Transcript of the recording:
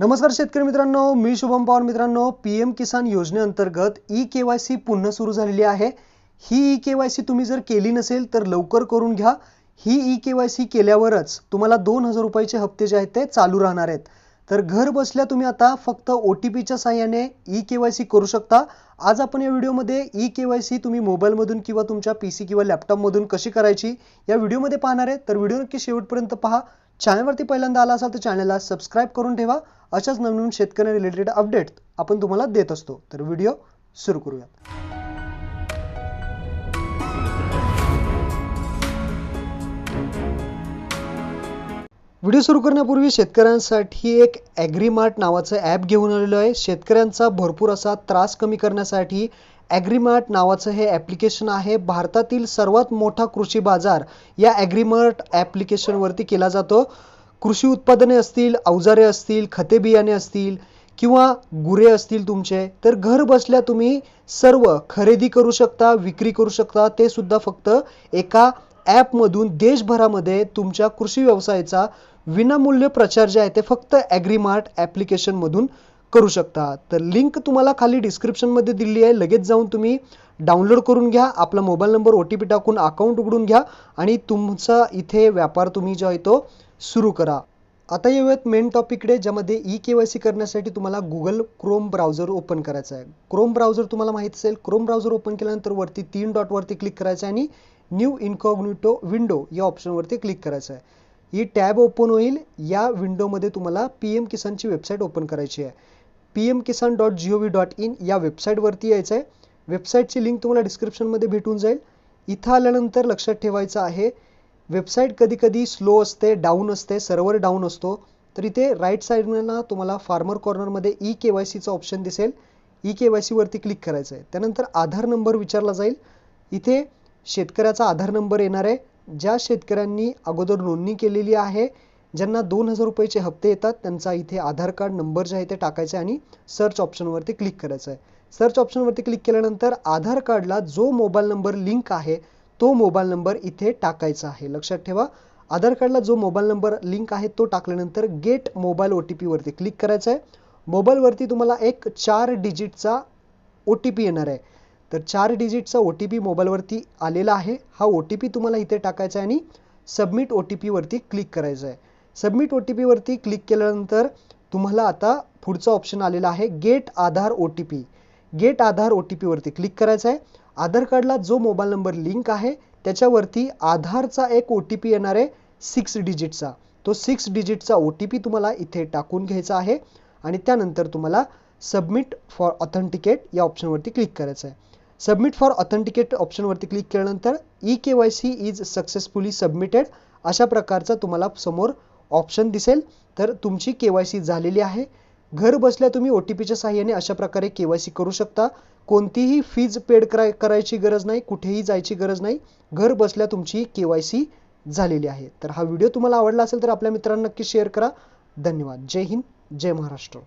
नमस्कार शेतकरी मित्रांनो मी शुभम पवार मित्रांनो. पी एम किसान योजनेअंतर्गत ई के वाय सी पुन्हा सुरू झालेली आहे. ही ई के वाय सी तुम्ही जर केली नसेल तर लवकर करून घ्या. ही ई के वाय सी केल्यावरच तुम्हाला दोन हजार रुपयाचे हप्ते जे आहेत ते चालू राहणार आहेत. तर घर बसल्या तुम्ही आता फक्त ओ टी पीच्या साह्याने ई के वाय सी करू शकता. आज आपण या व्हिडिओमध्ये ई के वाय सी तुम्ही मोबाईलमधून किंवा तुमच्या पी सी किंवा लॅपटॉपमधून कशी करायची या व्हिडिओमध्ये पाहणार आहे. तर व्हिडिओ नक्की शेवटपर्यंत पहा. चॅनलवरती पहिल्यांदा आला असाल तर चॅनलला सबस्क्राईब करून ठेवा. अशाच नवीन शेतकरी रिलेटेड अपडेट आपण तुम्हाला देत असतो. तर व्हिडिओ सुरू करूयात. व्हिडिओ सुरू करण्यापूर्वी शेतकऱ्यांसाठी एक ॲग्रीमार्ट नावाचं ॲप घेऊन आलेलो आहे. शेतकऱ्यांचा भरपूर असा त्रास कमी करण्यासाठी ॲग्रीमार्ट नावाचं हे ॲप्लिकेशन आहे. भारतातील सर्वात मोठा कृषी बाजार या ॲग्रीमार्ट ॲप्लिकेशनवरती केला जातो. कृषी उत्पादने असतील अवजारे असतील खते बियाणे असतील किंवा गुरे असतील तुमचे तर घर बसल्या तुम्ही सर्व खरेदी करू शकता विक्री करू शकता. ते सुद्धा फक्त एका ॲपमधून देशभरामध्ये तुमच्या कृषी व्यवसायाचा विनामूल्य प्रचार जे आहे ते फक्त ॲग्रीमार्ट ॲप्लिकेशनमधून करू शकता. तर लिंक तुम्हाला खाली डिस्क्रिप्शनमध्ये दिली आहे. लगेच जाऊन तुम्ही डाउनलोड करून घ्या. आपला mobile number O T P टाकून अकाउंट उघडून घ्या आणि तुमचा इथे व्यापार तुम्ही जो आहे तो सुरू करा. आता येऊयात मेन टॉपिकडे ज्यामध्ये ई के वाय सी करण्यासाठी तुम्हाला गुगल क्रोम ब्राउझर ओपन करायचं आहे. क्रोम ब्राउझर तुम्हाला माहीत असेल. क्रोम ब्राउझर ओपन केल्यानंतर वरती तीन डॉटवरती क्लिक करायचं आहे आणि न्यू इन्कॉग्निटो विंडो या ऑप्शनवरती क्लिक करायचं आहे. ही टॅब ओपन होईल. या विंडोमध्ये तुम्हाला पी एम किसानची वेबसाईट ओपन करायची आहे. P M Kisan dot G O V dot in या वेबसाईटवरती यायचं आहे. वेबसाईटची लिंक तुम्हाला डिस्क्रिप्शनमध्ये भेटून जाईल. इथं आल्यानंतर लक्षात ठेवायचं आहे वेबसाईट कधी कधी स्लो असते डाऊन असते सर्व्हर डाऊन असतो. तर इथे राईट साईडला तुम्हाला फार्मर कॉर्नरमध्ये ई के वाय सीचं ऑप्शन दिसेल. ई के वाय सीवरती क्लिक करायचं आहे. त्यानंतर आधार नंबर विचारला जाईल. इथे शेतकऱ्याचा आधार नंबर येणार आहे. ज्या शेतकऱ्यांनी अगोदर नोंदणी केलेली आहे ज्यांना दोन हजार रुपयाचे हप्ते येतात त्यांचा इथे आधार कार्ड नंबर जे आहे ते टाकायचे आणि सर्च ऑप्शनवरती क्लिक करायचं आहे सर्च ऑप्शनवरती क्लिक केल्यानंतर आधार कार्डला जो मोबाईल नंबर लिंक आहे तो मोबाईल नंबर इथे टाकायचा आहे. लक्षात ठेवा आधार कार्डला जो मोबाईल नंबर लिंक आहे तो टाकल्यानंतर गेट मोबाईल ओ टी पीवरती क्लिक करायचं आहे मोबाईलवरती तुम्हाला एक चार डिजिटचा ओ टी पी येणार आहे. तर चार डिजिटचा ओ टी पी मोबाईलवरती आलेला आहे. हा ओ टी पी तुम्हाला इथे टाकायचा आहे आणि सबमिट ओ टी पीवरती क्लिक करायचं आहे सबमिट ओ टी पीवरती क्लिक केल्यानंतर तुम्हाला आता पुढचा ऑप्शन आलेला आहे get Aadhaar O T P get Aadhaar O T पीवरती click करायचं आहे. आधार कार्डला जो मोबाईल नंबर लिंक आहे त्याच्यावरती आधारचा एक ओ टी पी येणार आहे सिक्स डिजिटचा तो सिक्स डिजिटचा ओ टी पी तुम्हाला इथे टाकून घ्यायचा आहे आणि त्यानंतर तुम्हाला सबमिट फॉर ऑथेंटिकेट या ऑप्शनवरती क्लिक करायचं आहे. सबमिट फॉर ऑथेंटिकेट ऑप्शनवरती क्लिक केल्यानंतर E K Y C is successfully submitted अशा प्रकारचा तुम्हाला समोर ऑप्शन दिसेल तर तुमची के वाय सी झालेली आहे. घर बसल्या तुम्ही ओ टी पीच्या साह्याने अशा प्रकारे के वाय सी करू शकता. कोणतीही फीज पेड कराय करायची गरज नाही कुठेही जायची गरज नाही. घर बसल्या तुमची के वाय सी झालेली आहे. तर हा व्हिडिओ तुम्हाला आवडला असेल तर आपल्या मित्रांना नक्की शेअर करा. धन्यवाद. जय हिंद. जय महाराष्ट्र.